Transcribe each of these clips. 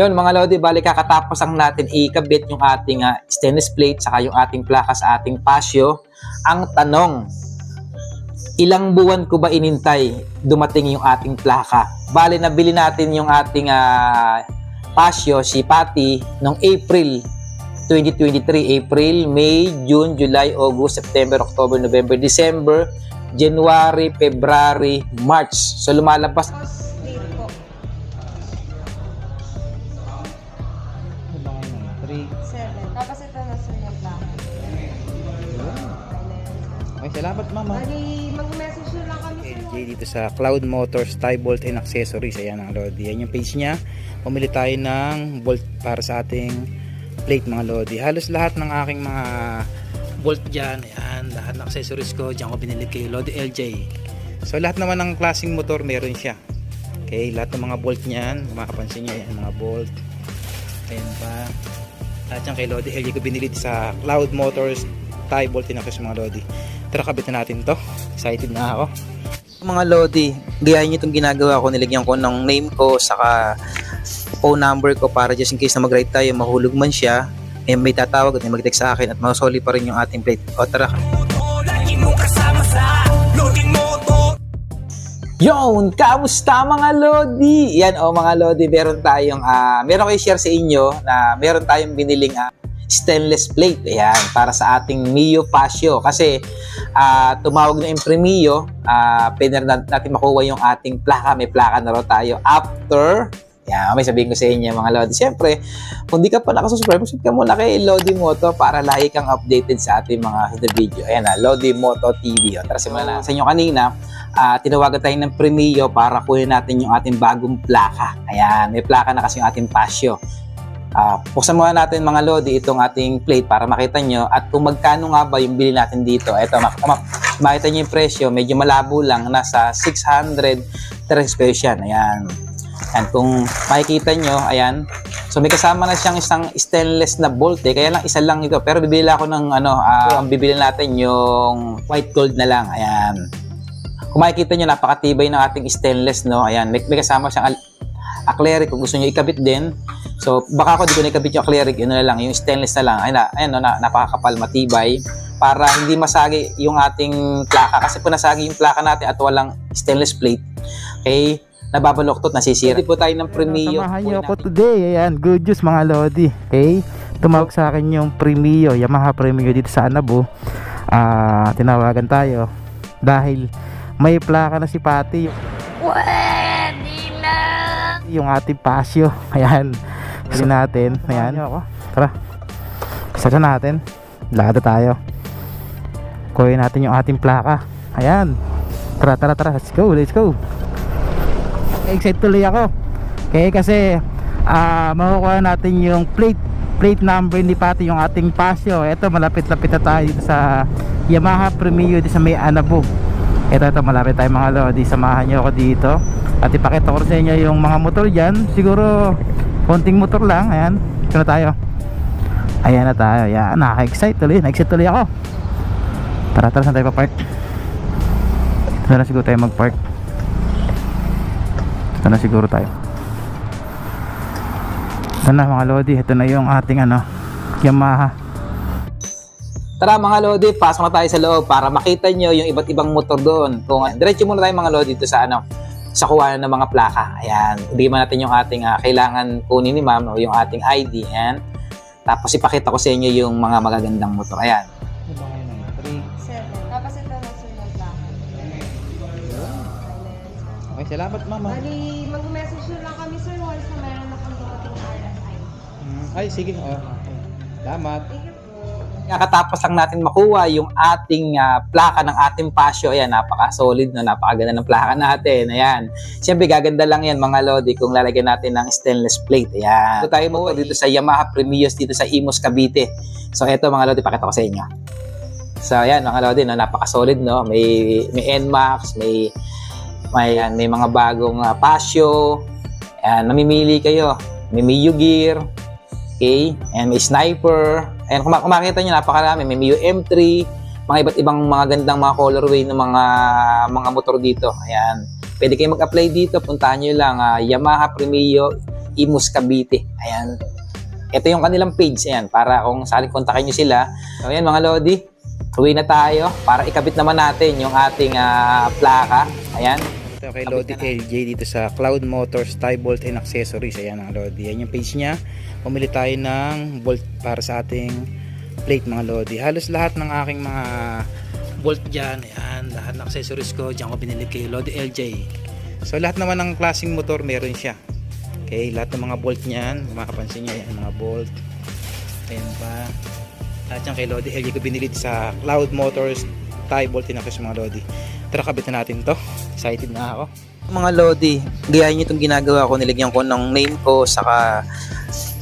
Yun mga Lodi, bali kakatapos ang natin ikabit yung ating ah, stainless plate saka yung ating plaka sa ating pasyo. Ang tanong, ilang buwan ko ba inintay dumating yung ating plaka? Bali nabili natin yung ating ah, pasyo, si Patty, noong April 2023. April, May, June, July, August, September, October, November, December, January, February, March. So lumalabas 7. Tapos ito na sir yung bahay. Okay, salamat mama. Bali, mag-message nyo lang kami sa LJ dito sa Cloud Motors, Tie Bolt and Accessories. Ayan ang Lodi. Ayan yung page niya. Pumili tayo ng bolt para sa ating plate mga Lodi. Halos lahat ng aking mga bolt dyan. Ayan, lahat ng accessories ko. Diyan ko binili kay Lodi LJ. So lahat naman ng klaseng motor meron siya. Okay, lahat ng mga bolt niyan, makapansin niyo 'yan, mga bolt. Ayan pa. Lahat yan kay Lodi LJ ko binili sa Cloud Motors Tie Bolt Accessories mga Lodi. Tara kabit na natin to. Excited na ako. mga Lodi, gayahin nyo itong ginagawa ko. Nilagyan ko ng name ko, saka phone number ko para just in case na mag-ride tayo, mahulog man siya, eh, may tatawag at may mag-text sa akin at masoli pa rin yung ating plate. O tara. Yon, kamusta mga Lodi? Yan o mga Lodi, meron tayong, ah, meron ko i-share sa inyo na meron tayong biniling ah, stainless plate. Ayan, para sa ating Mio Pasio. Kasi ah, tumawag na yung Premio, ah, pwede na natin makuha yung ating plaka. May plaka na raw tayo after yan, may sabihin ko sa inyo mga Lodi. Siyempre, kung di ka pa nakasubscribe, subscribe ka muna kay Lodi Moto para lagi kang updated sa ating mga the video. Ayan na, Lodi Moto TV. O, tara simulan na. Sa inyo kanina, ah, tinawagan tayo ng Premio para kunin natin yung ating bagong plaka. Ayan, may plaka na kasi yung ating Pasio. Ah, buksan muna natin mga Lodi itong ating plate para makita nyo at kung magkano nga ba yung bili natin dito. Ito, mak- mak- makita nyo yung presyo, medyo malabo lang, nasa 600 pesos yan. Ayan. Ayan, kung makikita nyo, ayan. So may kasama na siyang isang stainless na bolt eh. Kaya lang isa lang ito. Pero bibili ako ng ano, ah, ang bibili natin yung white gold na lang. Ayan. Kung makikita nyo, napakatibay ng ating stainless, no? Ayan, may, may kasama siyang acrylic kung gusto nyo ikabit din. So, baka ako di ko na ikabit yung acrylic, yun na lang, yung stainless na lang. Ayun, na, ayun no, na, napakakapal, matibay para hindi masagi yung ating plaka. Kasi kung nasagi yung plaka natin at walang stainless plate, okay, nababaloktot, nasisira. Hindi po tayo ng Premio. Samahan niyo ako today. Ayan, good news mga Lodi. Okay? Tumawag sa akin yung Premio, Yamaha Premio dito sa Anabo. Ah, tinawagan tayo dahil may plaka na si Pati. Yung ating pasyo. Ayan. Kasi natin. Ayan. Tara. Sada natin. Lada tayo. Kuhin natin yung ating plaka. Ayan. Tara, tara, tara. Let's go, let's go excited tuloy ako okay kasi ah makukuha natin yung plate plate number ni Pati yung ating pasyo eto malapit-lapit na tayo dito sa Yamaha Premio dito sa may Anabo eto eto malapit tayo mga lodi. Samahan nyo ako dito. At ipakita ko sa inyo yung mga motor dyan. Siguro konting motor lang. Ayan. Ito na tayo. Ayan na tayo. Yan nakaka-excite tuloy. Na-excite tuloy ako. Tara tara saan tayo pa-park? Ito na siguro tayo mag-park. Ito na siguro tayo. Ito na mga lodi. Ito na yung ating ano Yamaha Tara mga Lodi, pasok na tayo sa loob para makita nyo yung iba't ibang motor doon. Kung diretso muna tayo mga Lodi dito sa ano, sa kuha ng mga plaka. Ayan, bigyan natin yung ating ah, kailangan kunin ni ma'am o yung ating ID. Ayan. Tapos ipakita ko sa inyo yung mga magagandang motor. Ayan. Okay salamat mama Bali, mag-message nyo lang kami sir once na meron na pang dumating RSI. ay sige oh. salamat Thank you. Kakatapos lang natin makuha yung ating ah, plaka ng ating pasyo. Ayan, napaka-solid na, napakaganda ng plaka natin. Ayan. Siyempre, gaganda lang yan mga Lodi kung lalagyan natin ng stainless plate. Ayan. Ito tayo mo dito sa Yamaha Premios dito sa Imos, Cavite. So, ito mga Lodi, pakita ko sa inyo. So, ayan mga Lodi, no, napaka-solid, no? May, may NMAX, may, may, ayan, may mga bagong uh, pasyo. Ayan, namimili kayo. May Mio Gear, Okay? And may sniper. Ayan, kung, kung makikita nyo, napakarami. May Mio M3, mga iba't ibang mga gandang mga colorway ng mga mga motor dito. Ayan. Pwede kayo mag-apply dito. Puntahan nyo lang ah, Yamaha Premio Imus Cavite. Ayan. Ito yung kanilang page. Ayan, para kung saan kontakin nyo sila. So, ayan mga Lodi. Uwi na tayo para ikabit naman natin yung ating ah, plaka. Ayan. Ito kay Lodi LJ dito sa Cloud Motors Tie Bolt and Accessories. Ayan ang Lodi. Yan yung page niya. Pumili tayo ng bolt para sa ating plate mga Lodi. Halos lahat ng aking mga bolt dyan. Ayan, lahat ng accessories ko. Diyan ko binili kay Lodi LJ. So lahat naman ng klaseng motor meron siya. Okay, lahat ng mga bolt niyan. Makapansin niyo yan mga bolt. Ayan pa. Lahat yan kay Lodi LJ ko binili sa Cloud Motors Tie Bolt Accessories mga Lodi. Tara kabitan natin to. Excited na ako. Mga Lodi, gayahin nyo itong ginagawa ko. Nilagyan ko ng name ko, saka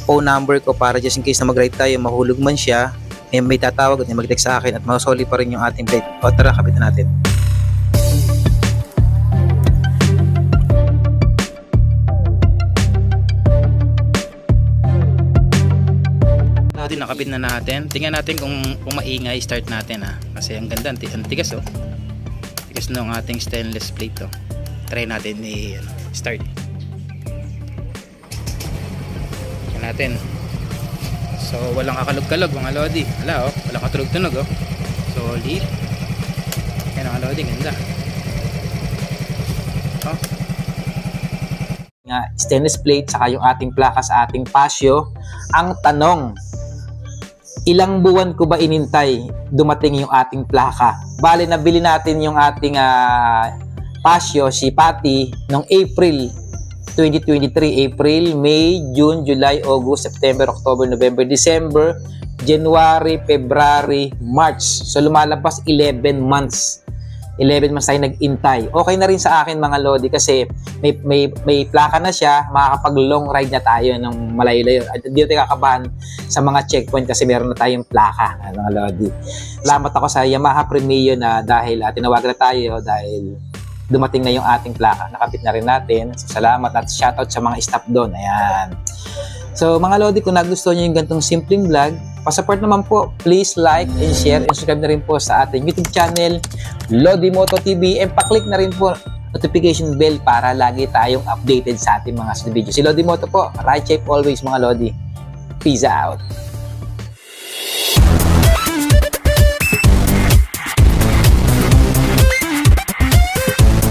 phone number ko para just in case na mag-ride tayo, mahulog man siya, may, may tatawag at may mag-text sa akin at masoli pa rin yung ating plate. O tara, kapitan natin. Lodi, nakabit na natin. Tingnan natin kung, kung maingay. Start natin ha. Kasi ang ganda. Ang ti- ang tigas oh. Tigas ng ating stainless plate oh. Try natin i ano, natin. So walang kakalog-kalog mga Lodi. Wala oh. Walang katulog-tunog oh. Solid. Yan mga Lodi. Ganda. Oh. nga stainless plate saka yung ating plaka sa ating pasyo. Ang tanong, ilang buwan ko ba inintay dumating yung ating plaka? Bale, nabili natin yung ating ah, pasyo, si Patty, noong April 2023. April, May, June, July, August, September, October, November, December, January, February, March. So, lumalabas 11 months. 11 months tayo nag-intay. Okay na rin sa akin mga Lodi kasi may, may, may plaka na siya, makakapag long ride na tayo ng malayo-layo. At hindi tayo kakabahan sa mga checkpoint kasi meron na tayong plaka, ah, mga Lodi. Salamat ako sa Yamaha Premio na dahil uh, tinawagan na tayo dahil dumating na yung ating plaka. Nakapit na rin natin. So, salamat at shoutout sa mga staff doon. Ayan. So mga Lodi, kung nagustuhan nyo yung gantong simpleng vlog, pasupport naman po. Please like and share and subscribe na rin po sa ating YouTube channel, Lodi Moto TV. And paklik na rin po notification bell para lagi tayong updated sa ating mga video. Si Lodi Moto po, right shape always mga Lodi. Peace out.